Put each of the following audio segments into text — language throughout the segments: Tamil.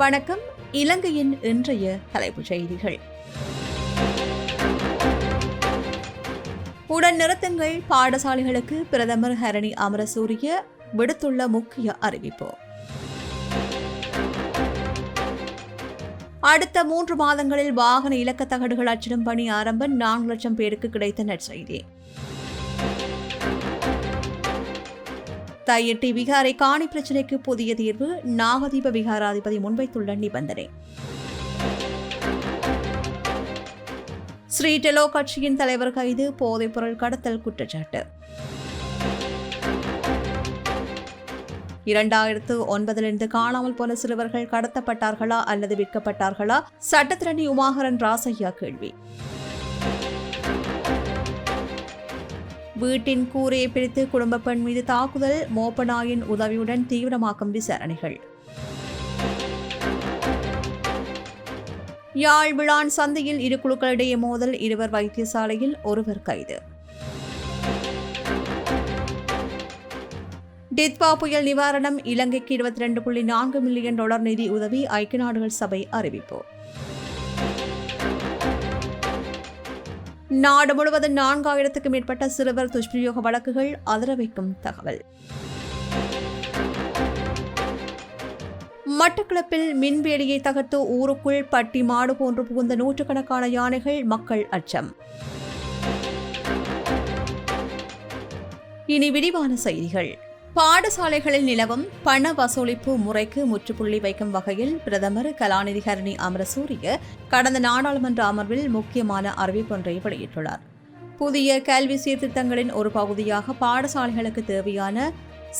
வணக்கம். இலங்கையின் இன்றைய தலைப்புச் செய்திகள். உடன் நிறுத்தங்கள் பாடசாலைகளுக்கு பிரதமர் ஹரணி அமரசூரிய விடுத்துள்ள முக்கிய அறிவிப்பு. அடுத்த மூன்று மாதங்களில் வாகன இலக்க தகடுகள் அச்சிடும் பணி ஆரம்பம் நான்கு லட்சம் பேருக்கு கிடைத்த நற்செய்தி தையிட்டி விகாரை காணி பிரச்சினைக்கு புதிய தீர்வு நாகதீப விகாராதிபதி முன்வைத்துள்ள நிபந்தனை. ஸ்ரீ டெலோ கட்சியின் தலைவர் கைது போதைப்பொருள் கடத்தல் குற்றச்சாட்டு. இரண்டாயிரத்து ஒன்பதிலிருந்து காணாமல் போன சிறுவர்கள் கடத்தப்பட்டார்களா அல்லது விற்கப்பட்டார்களா? சட்டத்திரணி உமாகரன் ராசையா கேள்வி. வீட்டின் கூரையை பிரித்து குடும்ப பெண் மீது தாக்குதல் மோப்பனாயின் உதவியுடன் தீவிரமாக்கும் விசாரணைகள். யாழ் விழான் சந்தையில் இரு குழுக்களிடையே மோதல் இருவர் வைத்தியசாலையில் ஒருவர் கைது. டித்வா புயல் நிவாரணம் இலங்கைக்கு இருபத்தி ரெண்டு புள்ளி நான்கு மில்லியன் டாலர் நிதி உதவி ஐக்கிய நாடுகள் சபை அறிவிப்பு. நாடு முழுவதும் நான்காயிரத்துக்கும் மேற்பட்ட சிறுவர் துஷ்பிரயோக வழக்குகள் அதிர வைக்கும் தகவல். மட்டக்களப்பில் மின்வேலியை தகர்த்து ஊருக்குள் பட்டி மாடு போன்று புகுந்த நூற்றுக்கணக்கான யானைகள் மக்கள் அச்சம். இனி விரிவான செய்திகள். பாடசாலைகளில் நிலவும் பண வசூலிப்பு முறைக்கு முற்றுப்புள்ளி வைக்கும் வகையில் பிரதமர் கலாநிதி ஹரணி அமரசூரிய கடந்த நாடாளுமன்ற அமர்வில் முக்கியமான அறிவிப்பொன்றை வெளியிட்டுள்ளார். புதிய கல்வி சீர்திருத்தங்களின் ஒரு பகுதியாக பாடசாலைகளுக்கு தேவையான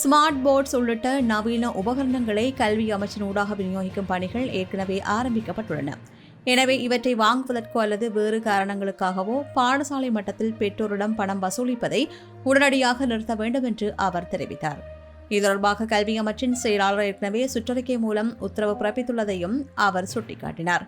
ஸ்மார்ட் போர்ட்ஸ் உள்ளிட்ட நவீன உபகரணங்களை கல்வி அமைச்சின் ஊடாக விநியோகிக்கும் பணிகள் ஏற்கனவே ஆரம்பிக்கப்பட்டுள்ளன. எனவே இவற்றை வாங்குவதற்கோ அல்லது வேறு காரணங்களுக்காகவோ பாடசாலை மட்டத்தில் பெற்றோரிடம் பணம் வசூலிப்பதை உடனடியாக நிறுத்த வேண்டும் என்று அவர் தெரிவித்தார். இது தொடர்பாக கல்வி அமைச்சின் செயலாளர் ஏற்கனவே சுற்றறிக்கை மூலம் உத்தரவு பிறப்பித்துள்ளதையும் அவர் சுட்டிக்காட்டினார்.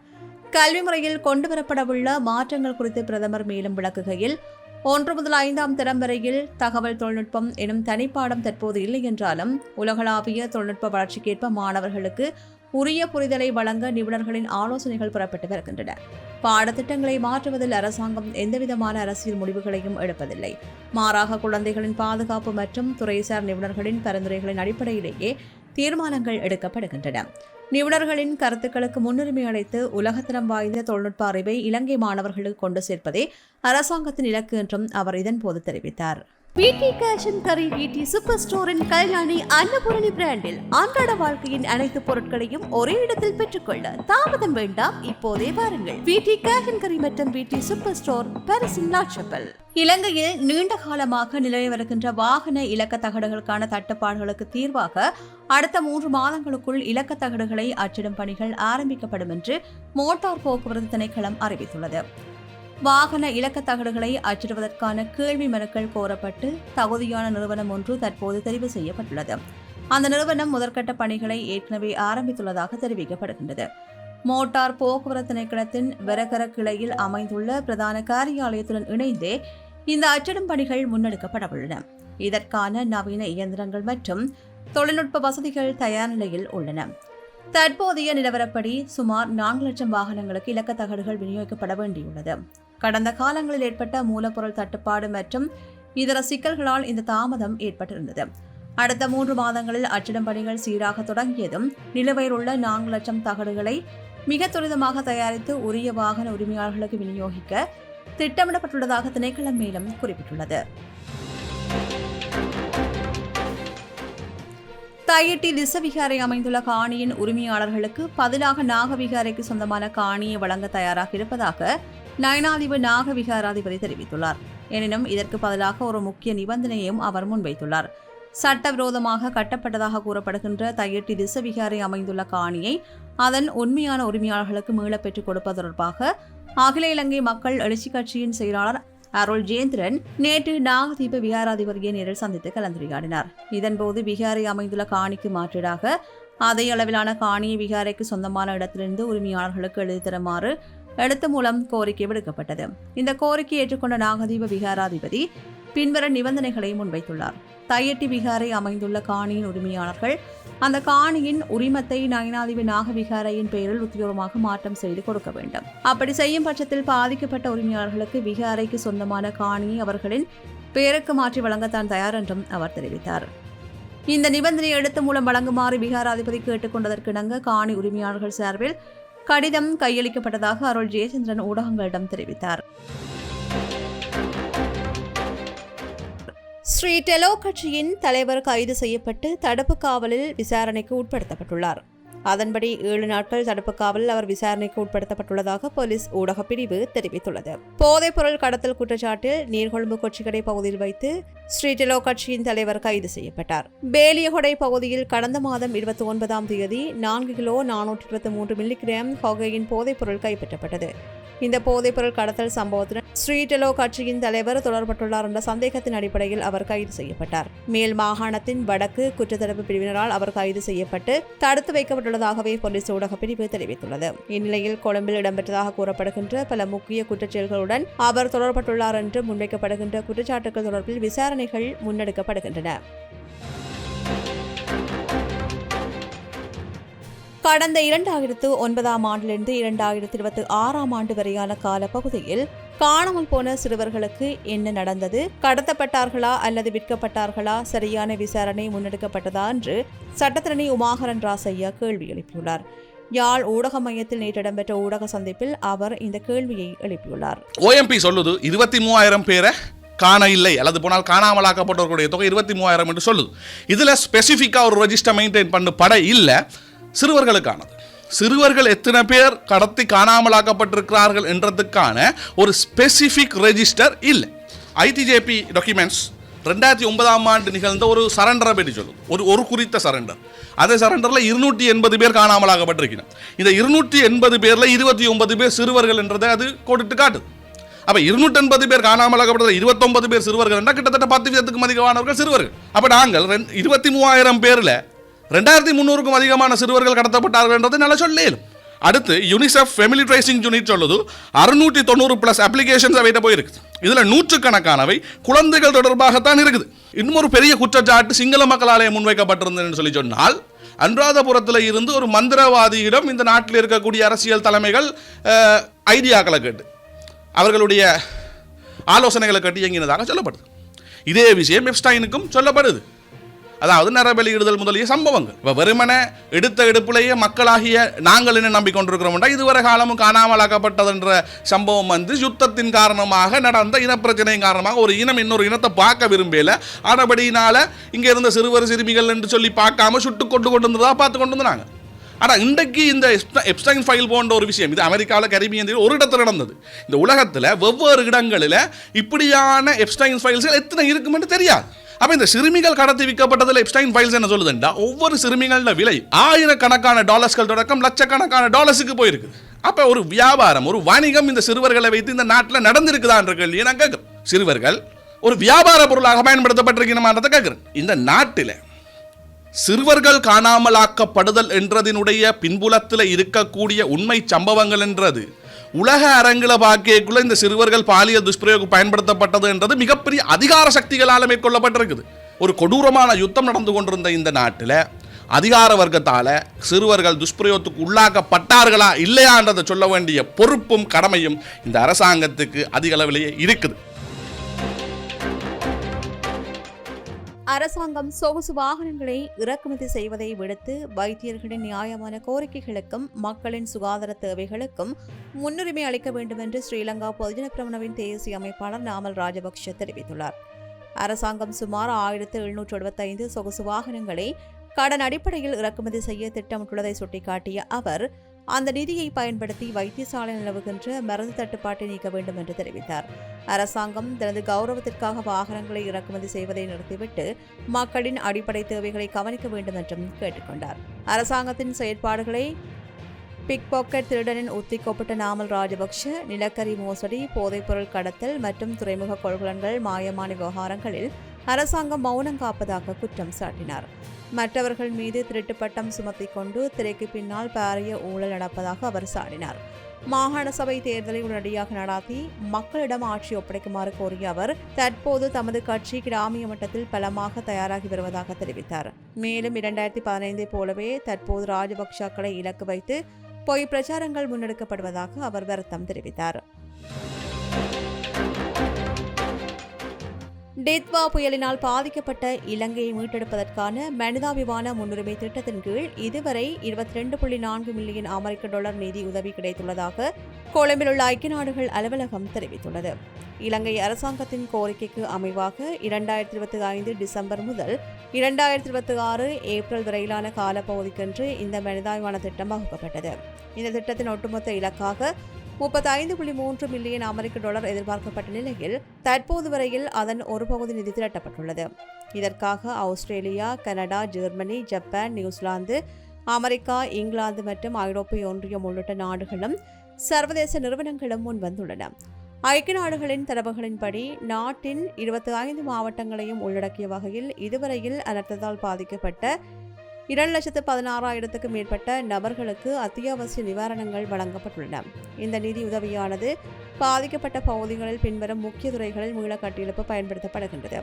கல்வி முறையில் கொண்டுவரப்படவுள்ள மாற்றங்கள் குறித்து பிரதமர் மேலும் விளக்குகையில் ஒன்று முதல் ஐந்தாம் தரம் வரையில் தகவல் தொழில்நுட்பம் எனும் தனிப்பாடம் தற்போது இல்லை என்றாலும் உலகளாவிய தொழில்நுட்ப வளர்ச்சிக்கேற்ப மாணவர்களுக்கு உரிய புரிதலை வழங்க நிபுணர்களின் ஆலோசனைகள் பெறப்பட்டு வருகின்றன பாடத்திட்டங்களை மாற்றுவதில் அரசாங்கம் எந்தவிதமான அரசியல் முடிவுகளையும் எடுப்பதில்லை. மாறாக குழந்தைகளின் பாதுகாப்பு மற்றும் துறைசார் நிபுணர்களின் பரிந்துரைகளின் அடிப்படையிலேயே தீர்மானங்கள் எடுக்கப்படுகின்றன. நிபுணர்களின் கருத்துக்களுக்கு முன்னுரிமை அளித்து உலகத்தரம் வாய்ந்த தொழில்நுட்ப அறிவை இலங்கை மாணவர்களுக்கு கொண்டு சேர்ப்பதே அரசாங்கத்தின் இலக்கு என்றும் அவர் இதன்போது தெரிவித்தார். பிடி கேஷன் அண்ட் கரி சூப்பர் ஸ்டோரின் கல்யாணி அன்னபூரணி பிராண்டில் அன்றாட வாழ்க்கையின் அனைத்து பொருட்களையும் ஒரே இடத்தில் பெற்றுக்கொள்ள தாமதம் வேண்டாம். இப்போதே வாருங்கள். பிடி கேஷன் அண்ட் கரி மற்றும் பிடி சூப்பர் ஸ்டோர் பரிசின் நாட்சப்பல் இலங்கையில் நீண்ட காலமாக நிலவி வருகின்ற வாகன இலக்க தகடுகளுக்கான தட்டுப்பாடுகளுக்கு தீர்வாக அடுத்த மூன்று மாதங்களுக்குள் இலக்க தகடுகளை அச்சிடும் பணிகள் ஆரம்பிக்கப்படும் என்று மோட்டார் போக்குவரத்து திணைக்களம் அறிவித்துள்ளது. வாகன இலக்க தகடுகளை அச்சிடுவதற்கான கேள்வி மனுக்கள் கோரப்பட்டு தகுதியான நிறுவனம் ஒன்று தற்போது தெரிவு செய்யப்பட்டுள்ளது. அந்த நிறுவனம் முதற்கட்ட பணிகளை ஏற்கனவே ஆரம்பித்துள்ளதாக தெரிவிக்கப்படுகின்றது. மோட்டார் போக்குவரத்து திணைக்களத்தின் விரகர கிளையில் அமைந்துள்ள பிரதான காரியாலயத்துடன் இணைந்தே இந்த அச்சிடும் பணிகள் முன்னெடுக்கப்படவுள்ளன இதற்கான நவீன இயந்திரங்கள் மற்றும் தொழில்நுட்ப வசதிகள் தயார் நிலையில் உள்ளன. தற்போதைய நிலவரப்படி சுமார் நான்கு லட்சம் வாகனங்களுக்கு இலக்க தகடுகள் விநியோகிக்கப்பட வேண்டியுள்ளது. கடந்த காலங்களில் ஏற்பட்ட மூலப்பொருள் தட்டுப்பாடு மற்றும் இதர சிக்கல்களால் இந்த தாமதம் ஏற்பட்டிருந்தது. அடுத்த மூன்று மாதங்களில் அச்சிடும் பணிகள் சீராக தொடங்கியதும் நிலுவையில் உள்ள நான்கு லட்சம் தகடுகளை மிக துரிதமாக தயாரித்து உரிய வாகன உரிமையாளர்களுக்கு விநியோகிக்க திட்டமிடப்பட்டுள்ளதாக திணைக்களம் மேலும் குறிப்பிட்டுள்ளது. தையிட்டி திசவிகாரை அமைந்துள்ள காணியின் உரிமையாளர்களுக்கு பதிலாக நாகவிகாரைக்கு சொந்தமான காணியை வழங்க தயாராக இருப்பதாக நயனாதிப நாகவிகாராதிபதி தெரிவித்துள்ளார். எனினும் இதற்கு பதிலாக ஒரு முக்கிய நிபந்தனையையும் அவர் முன்வைத்துள்ளார். சட்டவிரோதமாக கட்டப்பட்டதாக கூறப்படுகின்ற தையட்டி திசவிகாரை அமைந்துள்ள காணியை அதன் உண்மையான உரிமையாளர்களுக்கு மீளப் பெற்றுக் கொடுப்பது தொடர்பாக அகில இலங்கை மக்கள் எழுச்சி கட்சியின் செயலாளர் அருள் ஜெயந்திரன் நேற்று நாகதீப விகாராதிபதியை நேரில் சந்தித்து கலந்துரையாடினார். இதன்போது விகாரை அமைந்துள்ள காணிக்கு மாற்றீடாக அதே அளவிலான காணியை விகாரைக்கு சொந்தமான இடத்திலிருந்து உரிமையாளர்களுக்கு எழுதி தருமாறு எழுத்து மூலம் கோரிக்கை விடுக்கப்பட்டது. இந்த கோரிக்கை ஏற்றுக்கொண்ட நாகதீப விகாராதிபதி பின்வரும் நிபந்தனைகளை முன்வைத்துள்ளார். தையட்டி விகாரை அமைந்துள்ள காணியின் உரிமையாளர்கள் அந்த காணியின் உரிமத்தை நயனாதிபதி நாகவிகாரையின் பெயரில் உத்தியோகமாக மாற்றம் செய்து கொடுக்க வேண்டும். அப்படி செய்யும் பட்சத்தில் பாதிக்கப்பட்ட உரிமையாளர்களுக்கு விகாரைக்கு சொந்தமான காணியை அவர்களின் பெயருக்கு மாற்றி வழங்க தான் தயார் என்றும் அவர் தெரிவித்தார். இந்த நிபந்தனை எழுத்து மூலம் வழங்குமாறு விகாராதிபதி கேட்டுக்கொண்டதற்கிணங்க காணி உரிமையாளர்கள் சார்பில் கடிதம் கையளிக்கப்பட்டதாக அருள் ஜெயச்சந்திரன் ஊடகங்களிடம் தெரிவித்தார். ஸ்ரீ டெலோ கட்சியின் தலைவர் கைது செய்யப்பட்டு தடுப்பு காவலில் விசாரணைக்கு உட்படுத்தப்பட்டுள்ளார். அதன்படி ஏழு நாட்கள் தடுப்பு காவலில் அவர் விசாரணைக்கு உட்படுத்தப்பட்டுள்ளதாக போலீஸ் ஊடக பிரிவு தெரிவித்துள்ளது. போதைப்பொருள் கடத்தல் குற்றச்சாட்டில் நீர்கொழும்பு கொச்சிக்கடை பகுதியில் வைத்து ஸ்ரீடெலோ கட்சியின் தலைவர் கைது செய்யப்பட்டார். பேலியகொடை பகுதியில் கடந்த மாதம் இருபத்தி ஒன்பதாம் தேதி நான்கு கிலோ நானூற்றி இருபத்தி மூன்று மில்லிகிராம் ஹொகையின் போதைப்பொருள் கைப்பற்றப்பட்டது. இந்த போதைப்பொருள் கடத்தல் சம்பவத்துடன் ஸ்ரீடெலோ கட்சியின் தலைவர் தொடர்பட்டுள்ளார் என்ற சந்தேகத்தின் அடிப்படையில் அவர் கைது செய்யப்பட்டார். மேல் மாகாணத்தின் வடக்கு குற்றத்தடுப்பு பிரிவினரால் அவர் கைது செய்யப்பட்டு தடுத்து வைக்கப்பட்டுள்ளதாகவே போலீஸ் ஊடக பிரிவு தெரிவித்துள்ளது. இந்நிலையில் கொழும்பில் இடம்பெற்றதாக கூறப்படுகின்ற பல முக்கிய குற்றச்செயல்களுடன் அவர் தொடர்பட்டுள்ளார் என்று முன்வைக்கப்படுகின்ற குற்றச்சாட்டுகள் தொடர்பில் விசாரணைகள் முன்னெடுக்கப்படுகின்றன. கடந்த இரண்டாயிரத்து ஒன்பதாம் ஆண்டிலிருந்து இரண்டாயிரத்தி இருபத்தி ஆறாம் ஆண்டு வரையான காலப்பகுதியில் காணாமல் போன சிறுவர்களுக்கு என்ன நடந்தது? கடத்தப்பட்டார்களா அல்லது விற்கப்பட்டார்களா? சரியான விசாரணை முன்னெடுக்கப்பட்டதா என்று சட்டத்திரணி உமாகரன் ராசையா கேள்வி எழுப்பியுள்ளார். யாழ் ஊடக மையத்தில் நேற்று இடம்பெற்ற ஊடக சந்திப்பில் அவர் இந்த கேள்வியை எழுப்பியுள்ளார். ஓஎம்பி சொல்லுது இருபத்தி மூவாயிரம் பேரை காண இல்லை அல்லது போனால் காணாமலாக்கப்பட்டவர்களுடைய தொகை இருபத்தி மூவாயிரம் என்று சொல்லுது. இதில் ஸ்பெசிஃபிக்காக ஒரு ரெஜிஸ்டர் மெயின்டைன் பண்ண பட இல்லை சிறுவர்களுக்கானது. சிறுவர்கள் எத்தனை பேர் கடத்தி காணாமலாக்கப்பட்டிருக்கிறார்கள் என்றதுக்கான ஒரு ஸ்பெசிஃபிக் ரெஜிஸ்டர் இல்லை. ஐடிஜேபி டாக்குமெண்ட்ஸ் ரெண்டாயிரத்தி ஒன்பதாம் ஆண்டு நிகழ்ந்த ஒரு சரண்டரை பற்றி சொல்லும் ஒரு ஒரு குறித்த சரண்டர் அதே சரண்டரில் இருநூற்றி எண்பது பேர் காணாமலாக்கப்பட்டிருக்கணும் இந்த இருநூற்றி எண்பது பேரில் இருபத்தி ஒன்பது பேர் சிறுவர்கள் என்றதை அது கொடுத்து காட்டுது. அப்போ இருநூற்றெண்பது பேர் காணாமலாக்கப்பட்டது இருபத்தொன்பது பேர் சிறுவர்கள் கிட்டத்தட்ட பத்து வீதத்துக்கும் அதிகமானவர்கள் சிறுவர்கள். அப்போ நாங்கள் ரெண் இருபத்தி மூவாயிரம் பேரில் ரெண்டாயிரத்தி முந்நூறுக்கும் அதிகமான சிறுவர்கள் கடத்தப்பட்டார்கள் என்றதை நல்லா சொல்லேன் அடுத்து யூனிசெஃப் ஃபெமிலி ட்ரேசிங் யூனிட் சொல்லுது அறுநூற்றி தொண்ணூறு ப்ளஸ் அப்ளிகேஷன்ஸ் அவைகிட்ட போயிருக்கு. இதில் நூற்றுக்கணக்கானவை குழந்தைகள் தொடர்பாகத்தான் இருக்குது. இன்னும் ஒரு பெரிய குற்றச்சாட்டு சிங்கள மக்களாலே முன்வைக்கப்பட்டிருந்ததுன்னு சொல்லி சொன்னால் அனுராதபுரத்தில் இருந்து ஒரு மந்திரவாதியிடம் இந்த நாட்டில் இருக்கக்கூடிய அரசியல் தலைமைகள் ஐடியாக்களை கேட்டு அவர்களுடைய ஆலோசனைகளை கட்டி இயங்கினதாக சொல்லப்படுது. இதே விஷயம் எப்ஸ்டைனுக்கும் சொல்லப்படுது. அதாவது நரபலியிடுதல் முதலிய சம்பவங்கள். இப்போ வெறுமனே எடுத்த எடுப்பிலேயே மக்களாகிய நாங்கள் என்ன நம்பிக்கொண்டிருக்கிறோம்டா இதுவரை காலமும் காணாமலாக்கப்பட்டதுன்ற சம்பவம் வந்து யுத்தத்தின் காரணமாக நடந்த இனப்பிரச்சனையின் காரணமாக ஒரு இனம் இன்னொரு இனத்தை பார்க்க விரும்பல. ஆனபடியினால இங்கே இருந்த சிறுவர் சிறுமிகள் என்று சொல்லி பார்க்காம சுட்டு கொண்டு கொண்டு வந்ததாக பார்த்து கொண்டு வந்தாங்க. ஆனால் இன்றைக்கு இந்த எப்ஸ்டைன் ஃபைல் போன்ற ஒரு விஷயம் இது அமெரிக்காவில் கரிபியன் ஒரு இடத்துல நடந்தது. இந்த உலகத்தில் வெவ்வேறு இடங்களில் இப்படியான எப்ஸ்டைன் ஃபைல்ஸ்கள் எத்தனை இருக்குமென்னு தெரியாது. அப்போ இந்த சிறுமிகள் கடத்தி விற்கப்பட்டதில் எப்ஸ்டைன் ஃபைல்ஸ் என்ன சொல்லுதுண்டா? ஒவ்வொரு சிறுமிகளோட விலை ஆயிரக்கணக்கான டாலர்ஸ்கள் தொடக்கம் லட்சக்கணக்கான டாலர்ஸுக்கு போயிருக்குது அப்போ ஒரு வியாபாரம் ஒரு வணிகம் இந்த சிறுவர்களை வைத்து இந்த நாட்டில் நடந்திருக்குதான்ற கேள்வியை நான் கேட்குறேன். சிறுவர்கள் ஒரு வியாபார பொருளாக பயன்படுத்தப்பட்டிருக்கணுமான்றதை கேட்குறேன். இந்த நாட்டில் சிறுவர்கள் காணாமலாக்கப்படுதல் என்றதினுடைய பின்புலத்தில் இருக்கக்கூடிய உண்மை சம்பவங்கள் என்றது. உலக அரங்கில பாக்கியக்குள்ள இந்த சிறுவர்கள் பாலியல் துஷ்பிரயோகம் பயன்படுத்தப்பட்டது என்றது மிகப்பெரிய அதிகார சக்திகளால் மேற்கொள்ளப்பட்டிருக்குது. ஒரு கொடூரமான யுத்தம் நடந்து கொண்டிருந்த இந்த நாட்டில் அதிகார வர்க்கத்தால் சிறுவர்கள் துஷ்பிரயோகத்துக்கு உள்ளாக்கப்பட்டார்களா இல்லையான்றதை சொல்ல வேண்டிய பொறுப்பும் கடமையும் இந்த அரசாங்கத்துக்கு அதிக அளவிலேயே இருக்குது. அரசாங்கம் சொகுசு வாகனங்களை இறக்குமதி செய்வதை விடுத்து வைத்தியர்களின் நியாயமான கோரிக்கைகளுக்கும் மக்களின் சுகாதார தேவைகளுக்கும் முன்னுரிமை அளிக்க வேண்டும் என்று ஸ்ரீலங்கா பொதுஜன பிரமணவின் தேசிய அமைப்பாளர் நாமல் ராஜபக்ஷ தெரிவித்துள்ளார். அரசாங்கம் சுமார் ஆயிரத்து எழுநூற்று எழுபத்தைந்து சொகுசு வாகனங்களை கடன் அடிப்படையில் இறக்குமதி செய்ய திட்டமிட்டுள்ளதை சுட்டிக்காட்டிய அவர் அந்த நிதியை பயன்படுத்தி வைத்தியசாலை நிலவுகின்ற மருந்து தட்டுப்பாட்டை நீக்க வேண்டும் என்று தெரிவித்தார். அரசாங்கம் தனது கௌரவத்திற்காக வாகனங்களை இறக்குமதி செய்வதை நிறுத்திவிட்டு மக்களின் அடிப்படை தேவைகளை கவனிக்க வேண்டும் என்றும் கேட்டுக்கொண்டார். அரசாங்கத்தின் செயற்பாடுகளை பிக் பாக்கெட் திருடனின் உத்திக்கொப்பட்ட நாமல் ராஜபக்ஷ நிலக்கரி மோசடி போதைப்பொருள் கடத்தல் மற்றும் துறைமுக கொள்கலன்கள் மாயமான விவகாரங்களில் அரசாங்கம் மௌனம் காப்பதாக குற்றம் சாட்டினார். மற்றவர்கள் மீது திருட்டு பட்டம் சுமத்திக் கொண்டு திரைக்கு பின்னால் பாரிய ஊழல் நடப்பதாக அவர் சாடினார். மாகாண சபை தேர்தலை உடனடியாக நடாத்தி மக்களிடம் ஆட்சி ஒப்படைக்குமாறு கோரிய அவர் தற்போது தமது கட்சி கிராமிய மட்டத்தில் பலமாக தயாராகி வருவதாக தெரிவித்தார். மேலும் இரண்டாயிரத்தி பதினைந்தை போலவே தற்போது ராஜபக்சாக்களை இலக்கு வைத்து பொய் பிரச்சாரங்கள் முன்னெடுக்கப்படுவதாக அவர் வருத்தம் தெரிவித்தார். டெத்வா புயலினால் பாதிக்கப்பட்ட இலங்கையை மீட்டெடுப்பதற்கான மனிதாபிமான முன்னுரிமை திட்டத்தின் கீழ் இதுவரை இருபத்தி ரெண்டு புள்ளி நான்கு மில்லியன் அமெரிக்க டாலர் நிதி உதவி கிடைத்துள்ளதாக கொழும்பில் உள்ள ஐக்கிய நாடுகள் அலுவலகம் தெரிவித்துள்ளது. இலங்கை அரசாங்கத்தின் கோரிக்கைக்கு அமைவாக இரண்டாயிரத்தி இருபத்தி ஐந்து டிசம்பர் முதல் இரண்டாயிரத்தி இருபத்தி ஆறு ஏப்ரல் வரையிலான காலப்பகுதிக்கென்று இந்த மனிதாபிமான திட்டம் வகுக்கப்பட்டது. இந்த திட்டத்தின் ஒட்டுமொத்த இலக்காக முப்பத்தி ஐந்து புள்ளி மூன்று மில்லியன் அமெரிக்க டாலர் எதிர்பார்க்கப்பட்ட நிலையில் தற்போது வரையில் அதன் ஒரு பகுதி நிதி திரட்டப்பட்டுள்ளது. இதற்காக Australia Canada Germany Japan New Zealand America England மற்றும் ஐரோப்பிய ஒன்றியம் உள்ளிட்ட நாடுகளும் சர்வதேச நிறுவனங்களும் முன்வந்துள்ளன. ஐக்கிய நாடுகளின் தரவுகளின்படி நாட்டின் இருபத்தி ஐந்து மாவட்டங்களையும் உள்ளடக்கிய வகையில் இதுவரையில் அனர்த்தத்தால் பாதிக்கப்பட்ட இரண்டு லட்சத்து பதினாறாயிரத்துக்கும் மேற்பட்ட நபர்களுக்கு அத்தியாவசிய நிவாரணங்கள் வழங்கப்பட்டுள்ளன. இந்த நிதி உதவியானது பாதிக்கப்பட்ட பகுதிகளில் பின்வரும் முக்கிய துறைகளில் மீள கட்டியெழுப்பு பயன்படுத்தப்படுகின்றது.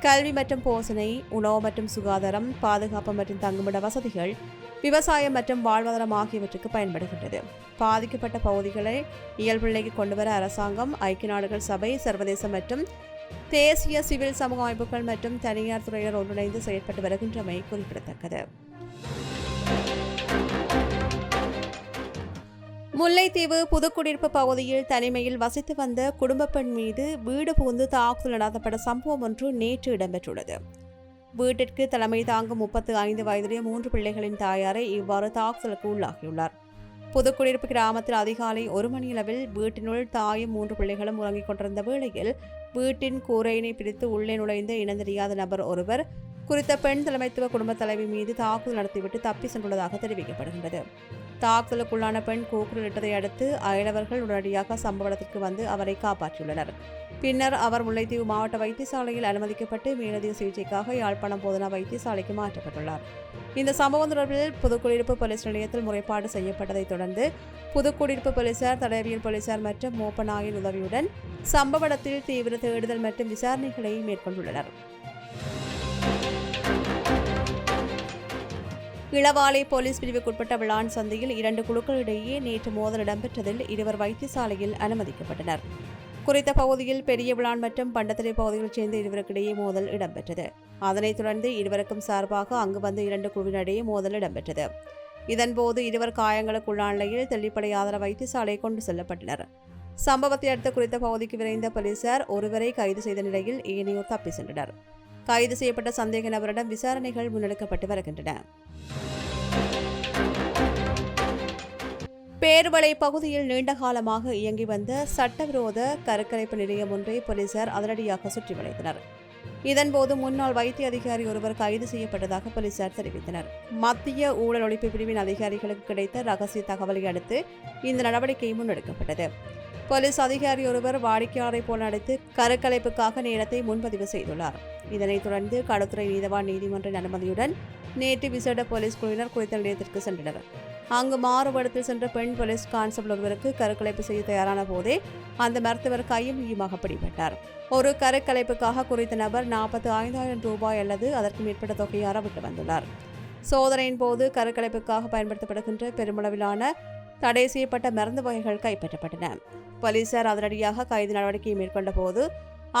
கல்வி மற்றும் போசனை உணவு மற்றும் சுகாதாரம் பாதுகாப்பு மற்றும் தங்குமிட வசதிகள் விவசாயம் மற்றும் வாழ்வாதாரம் ஆகியவற்றுக்கு பயன்படுகின்றது. பாதிக்கப்பட்ட பகுதிகளை இயல்புநிலைக்கு கொண்டுவர அரசாங்கம் ஐக்கிய நாடுகள் சபை சர்வதேச மற்றும் தேசிய சிவில் சமூக அமைப்புகள் மற்றும் தனியார் துறையினர் ஒன்றிணைந்து செயற்பட்டு வருகின்றமை குறிப்பிடத்தக்கது. முல்லைத்தீவு புதுக்குடியிருப்பு பகுதியில் தனிமையில் வசித்து வந்த குடும்ப பெண் மீது வீடு புகுந்து தாக்குதல் நடத்தப்பட்ட சம்பவம் ஒன்று நேற்று இடம்பெற்றுள்ளது. வீட்டிற்கு தலைமை தாங்கும் முப்பத்து ஐந்து வயதுடைய மூன்று பிள்ளைகளின் தாயாரை இவ்வாறு தாக்குதலுக்கு உள்ளாகியுள்ளார் புதுக்குடியிருப்பு கிராமத்தில் அதிகாலை ஒரு மணியளவில் வீட்டினுள் தாயும் மூன்று பிள்ளைகளும் உறங்கிக் கொண்டிருந்த வேளையில் வீட்டின் கூரையினை பிடித்து உள்ளே நுழைந்த இனந்தெரியாத நபர் ஒருவர் குறித்த பெண் தலைமைத்துவ குடும்பத் தலைவி மீது தாக்குதல் நடத்திவிட்டு தப்பி சென்றுள்ளதாக தெரிவிக்கப்படுகின்றது. தாக்குதலுக்குள்ளான பெண் கூக்குரலிட்டதை அடுத்து அயலவர்கள் உடனடியாக சம்பவ இடத்திற்கு வந்து அவரை காப்பாற்றியுள்ளனர். பின்னர் அவர் முல்லைத்தீவு மாவட்ட வைத்தியசாலையில் அனுமதிக்கப்பட்டு மேலதிக சிகிச்சைக்காக யாழ்ப்பாணம் போதனா வைத்தியசாலைக்கு மாற்றப்பட்டுள்ளார். இந்த சம்பவம் தொடர்பில் புதுக்குடியிருப்பு போலீஸ் நிலையத்தில் முறைப்பாடு செய்யப்பட்டதைத் தொடர்ந்து புதுக்குடியிருப்பு போலீசார் தடயவியல் போலீசார் மற்றும் மோப்பநாயின் உதவியுடன் சம்பவ இடத்தில் தீவிர தேடுதல் மற்றும் விசாரணைகளை மேற்கொண்டுள்ளனர். இளவாலை போலீஸ் பிரிவுக்குட்பட்ட விளான் சந்தையில் இரண்டு குழுக்களிடையே நேற்று மோதல் இடம்பெற்றதில் இருவர் வைத்தியசாலையில் அனுமதிக்கப்பட்டனர். குறித்த பகுதியில் பெரிய விளான் மற்றும் பண்டத்திரை பகுதிகளைச் சேர்ந்த இருவருக்கிடையே மோதல் இடம்பெற்றது. அதனைத் தொடர்ந்து இருவருக்கும் சார்பாக அங்கு வந்த இரண்டு குழுவினரிடையே மோதல் இடம்பெற்றது. இதன்போது இருவர் காயங்களுக்குள்ளான நிலையில் தெல்லிப்படை வைத்தியசாலையை வைத்தியசாலை கொண்டு செல்லப்பட்டனர். சம்பவத்தை அடுத்து குறித்த பகுதிக்கு விரைந்த போலீசார் ஒருவரை கைது செய்த நிலையில் ஏனையோர் தப்பி சென்றனர். கைது செய்யப்பட்ட சந்தேக நபரிடம் விசாரணைகள் முன்னெடுக்கப்பட்டு வருகின்றன. பேர்வளை பகுதியில் நீண்ட காலமாக இயங்கி வந்த சட்டவிரோத கருக்கலைப்பு நிலையம் ஒன்றை போலீசார் அதிரடியாக சுற்றி வளைத்தனர் இதன்போது முன்னாள் வைத்திய அதிகாரி ஒருவர் கைது செய்யப்பட்டதாக போலீசார் தெரிவித்தனர். மத்திய ஊழல் ஒழிப்பு பிரிவின் அதிகாரிகளுக்கு கிடைத்த ரகசிய தகவலை அடுத்து இந்த நடவடிக்கை முன்னெடுக்கப்பட்டது. போலீஸ் அதிகாரி ஒருவர் வாடிக்கையாளரை போல் நடித்து கருக்கலைப்புக்காக நேரத்தை முன்பதிவு செய்துள்ளார். இதனைத் தொடர்ந்து களுத்துறை நீதவான் நீதிமன்ற அனுமதியுடன் நேற்று விசேட போலீஸ் குழுவினர் குறித்த நிலையத்திற்கு சென்றனர். அங்கு மாறுபடத்தில் சென்ற பெண் போலீஸ் கான்ஸ்டபிள் ஒருவருக்கு கருக்கலைப்பு செய்ய தயாரான போதே அந்த மருத்துவர் கையும் ஈயமாக பிடிபட்டார். ஒரு கருக்கலைப்புக்காக குறித்த நபர் நாற்பத்தி ஐந்தாயிரம் ரூபாய் அல்லது அதற்கு மேற்பட்ட தொகையை அறவிட்டு வந்துள்ளார். சோதனையின் போது கருக்கலைப்புக்காக பயன்படுத்தப்படுகின்ற பெருமளவிலான தடை செய்யப்பட்ட மருந்து வகைகள் கைப்பற்றப்பட்டன. போலீசார் அதிரடியாக கைது நடவடிக்கையை மேற்கொண்ட போது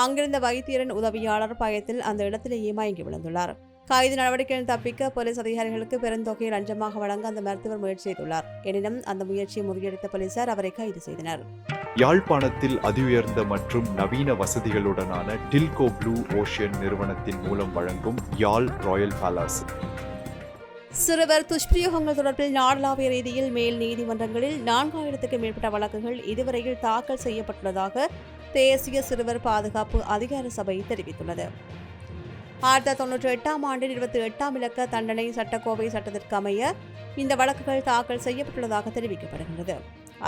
அங்கிருந்த வைத்தியரின் உதவியாளர் பயத்தில் அந்த இடத்திலேயே மயங்கி விழுந்துள்ளார். கைது நடவடிக்கையில் தப்பிக்க போலீஸ் அதிகாரிகளுக்கு பெருந்தொகையை லஞ்சமாக வழங்க அந்த மருத்துவர் முயற்சி செய்துள்ளார். எனினும் அந்த முயற்சியை முறியடித்த போலீசார் அவரை கைது செய்தனர். யாழ்ப்பாணத்தில் அதிஉயர்ந்த மற்றும் நவீன வசதிகளுடனான டில்கோ ப்ளூ ஓஷியன் நிறுவனத்தின் மூலம் வழங்கும் யாழ் ராயல் பேலஸ். சிறுவர் துஷ்பிரயோகங்கள் தொடர்பில் நாடளாவிய ரீதியில் மேல் நீதிமன்றங்களில் நான்காயிரத்துக்கும் மேற்பட்ட வழக்குகள் இதுவரையில் தாக்கல் செய்யப்பட்டுள்ளதாக தேசிய சிறுவர் பாதுகாப்பு அதிகார சபை தெரிவித்துள்ளது. ஆயிரத்தி தொன்னூற்றி எட்டாம் ஆண்டில் இருபத்தி எட்டாம் இலக்க தண்டனை சட்டக்கோவை சட்டத்திற்கு அமைய இந்த வழக்குகள் தாக்கல் செய்யப்பட்டுள்ளதாக தெரிவிக்கப்படுகிறது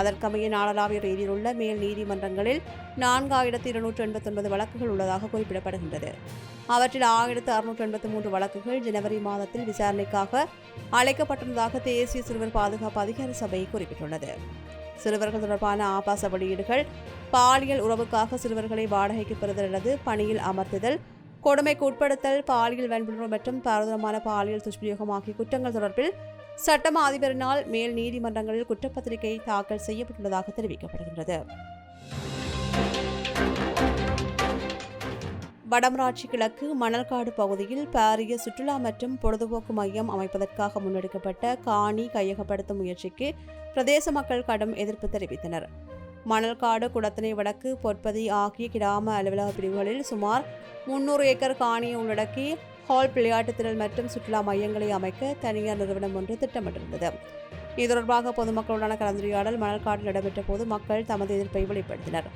அதற்கமைய நாடளாவிய ரீதியில் உள்ள மேல் நீதிமன்றங்களில் நான்காயிரத்து இருநூற்று எண்பத்தொன்பது வழக்குகள் உள்ளதாக குறிப்பிடப்படுகின்றது. அவற்றில் ஆயிரத்து அறுநூற்று எண்பத்தி மூன்று வழக்குகள் ஜனவரி மாதத்தில் விசாரணைக்காக அழைக்கப்பட்டுள்ளதாக தேசிய சிறுவர் பாதுகாப்பு அதிகார சபை குறிப்பிட்டுள்ளது. சிறுவர்கள் தொடர்பான ஆபாச வெளியீடுகள் பாலியல் உறவுக்காக சிறுவர்களை வாடகைக்கு பெறுதல் அல்லது பணியில் அமர்த்துதல் கொடுமைக்கு உட்படுத்தல் பாலியல் வன்புணர்வு மற்றும் பாரதூரமான பாலியல் துஷ்பிரயோகம் ஆகிய குற்றங்கள் தொடர்பில் சட்டம் அதிபரினால் மேல் நீதிமன்றங்களில் குற்றப்பத்திரிகை தாக்கல் செய்யப்பட்டுள்ளதாக தெரிவிக்கப்படுகின்றது. வடமராட்சி கிழக்கு மணல்காடு பகுதியில் பாரிய சுற்றுலா மற்றும் பொழுதுபோக்கு மையம் அமைப்பதற்காக முன்னெடுக்கப்பட்ட காணி கையகப்படுத்தும் முயற்சிக்கு பிரதேச மக்கள் கடும் எதிர்ப்பு தெரிவித்தனர். மணல்காடு குடத்தினை வடக்கு பொற்பதி ஆகிய கிராம அலுவலக பிரிவுகளில் சுமார் முன்னூறு ஏக்கர் காணியை உள்ளடக்கி ஹால் விளையாட்டுத் திறல் மற்றும் சுற்றுலா மையங்களை அமைக்க தனியார் நிறுவனம் ஒன்று திட்டமிட்டிருந்தது. இது தொடர்பாக பொதுமக்களுடனான கலந்துரையாடல் மணல்காட்டில் நடைபெற்ற போது மக்கள் தமது எதிர்ப்பை வெளிப்படுத்தினர்.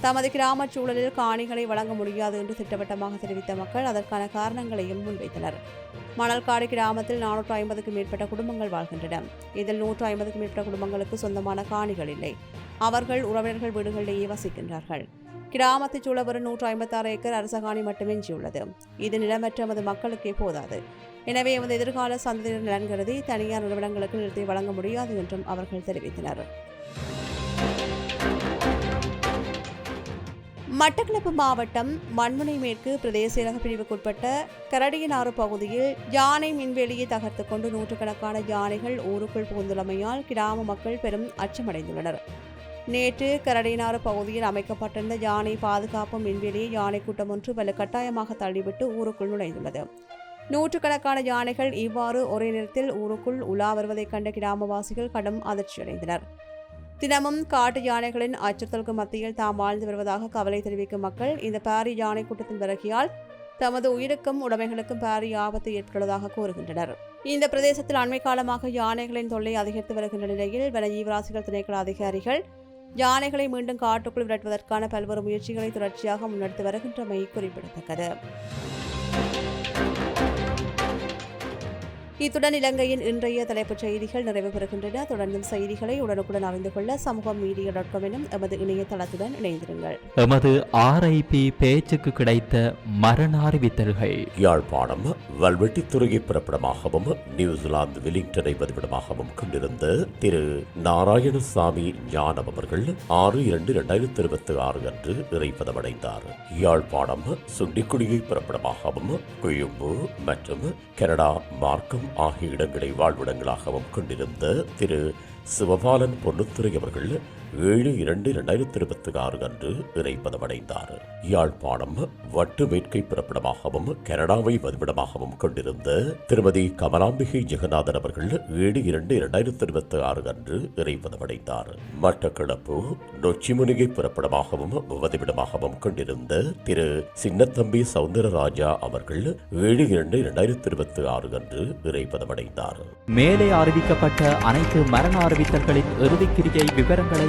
தமது கிராமச் சூழலில் காணிகளை வழங்க முடியாது என்று திட்டவட்டமாக தெரிவித்த மக்கள் அதற்கான காரணங்களையும் முன்வைத்தனர். மணல்காடு கிராமத்தில் நானூற்று ஐம்பதுக்கும் மேற்பட்ட குடும்பங்கள் வாழ்கின்றன. இதில் நூற்று ஐம்பதுக்கும் மேற்பட்ட குடும்பங்களுக்கு சொந்தமான காணிகள் இல்லை. அவர்கள் உறவினர்கள் வீடுகளிலேயே வசிக்கின்றார்கள். கிராமத்தைச் சூழ வரும் நூற்று ஐம்பத்தாறு ஏக்கர் அரச காணி மட்டுமே எஞ்சியுள்ளது இது நிலமற்ற எமது மக்களுக்கே போதாது. எனவே எமது எதிர்கால சந்ததியினர் நலன் கருதி தனியார் நிறுவனங்களுக்கு நிறுத்தி வழங்க முடியாது என்றும் அவர்கள் தெரிவித்தனர். மட்டக்களப்பு மாவட்டம் மண்முனை மேற்கு பிரதேச இலக பிரிவுக்குட்பட்ட கரடியனாறு பகுதியில் யானை மின்வெளியை தகர்த்து கொண்டு நூற்றுக்கணக்கான யானைகள் ஊருக்குள் புகுந்துள்ளமையால் கிராம மக்கள் பெரும் அச்சமடைந்துள்ளனர். நேற்று கரடியனாறு பகுதியில் அமைக்கப்பட்டிருந்த யானை பாதுகாப்பு மின்வெளியை யானை கூட்டம் ஒன்று வலுக்கட்டாயமாக தள்ளிவிட்டு ஊருக்குள் நுழைந்துள்ளது. நூற்றுக்கணக்கான யானைகள் இவ்வாறு ஒரே நேரத்தில் ஊருக்குள் உலா வருவதைக் கண்ட கிராமவாசிகள் கடும் அதிர்ச்சியடைந்தனர். தினமும் காட்டு யானைகளின் அச்சுறுத்தலுக்கு மத்தியில் தாம் வாழ்ந்து வருவதாக கவலை தெரிவிக்கும் மக்கள் இந்த பாரி யானை கூட்டத்தின் பிறகியால் தமது உயிருக்கும் உடைமைகளுக்கும் பாரி ஆபத்து ஏற்பட்டுள்ளதாக கூறுகின்றனர். இந்த பிரதேசத்தில் அண்மை காலமாக யானைகளின் தொல்லை அதிகரித்து வருகின்ற நிலையில் வன ஜீவராசிகள் திணைக்கள அதிகாரிகள் யானைகளை மீண்டும் காட்டுக்குள் விரட்டுவதற்கான பல்வேறு முயற்சிகளை தொடர்ச்சியாக முன்னெடுத்து வருகின்றமை குறிப்பிடத்தக்கது. இத்துடன் இலங்கையின் இன்றைய தலைப்புச் செய்திகள் நிறைவு பெறுகின்றன. தொடர்ந்தும் செய்திகளை உடனுக்குடன் அறிந்து கொள்ள சமூகம் மீடியா டாட் காம் எனும் எமது இணையதளத்துடன் இணைந்திருங்கள். எமது ஆர்ஐபி பேச்சுக்கு கிடைத்த மரண அறிவித்தல்கள். யாழ்ப்பாணம் வல்வெட்டித்துறையை பிறப்பிடமாகவும் நியூசிலாந்து வெலிங்டனை பதிவிடமாகவும் கொண்டிருந்த திரு நாராயணசாமி ஞானம் அவர்கள் ஆறு இரண்டு இரண்டாயிரத்தி இருபத்தி ஆறு அன்று இறைப்பதமடைந்தார். யாழ்ப்பாணம் சுண்டிக்குடியை பிறப்பிடமாகவும் கொழும்பு மற்றும் கனடா மார்க்கம் ஆகிய இடங்களை வாழ்விடங்களாகவும் கொண்டிருந்த திரு சிவபாலன் பொன்னுத்துறை அவர்கள் ஏழு இரண்டு இரண்டாயிரத்தி இருபத்தி ஆறு அன்று இறைப்பதமடைந்தார் யாழ்ப்பாணம் வட்டு வேட்கை பிறப்பிடமாகவும் கனடாவை வதிவிடமாகவும் கொண்டிருந்த திருமதி கமலாம்பிகை ஜெகநாதன் அவர்கள் ஏழு இரண்டு இரண்டாயிரத்தி இருபத்தி ஆறு அன்று இறைப்பதமடைந்தார் மட்டக்களப்பு நொச்சிமுனிகை பிறப்பிடமாகவும் வதிவிடமாகவும் கொண்டிருந்த திரு சின்னத்தம்பி சவுந்தரராஜா அவர்கள் ஏழு இரண்டு இரண்டாயிரத்தி இருபத்தி ஆறு அன்று இறைப்பதமடைந்தார் மேலே அறிவிக்கப்பட்ட அனைத்து மரண அறிவித்தல்களின் இறுதிக்கிரியை விவரங்களை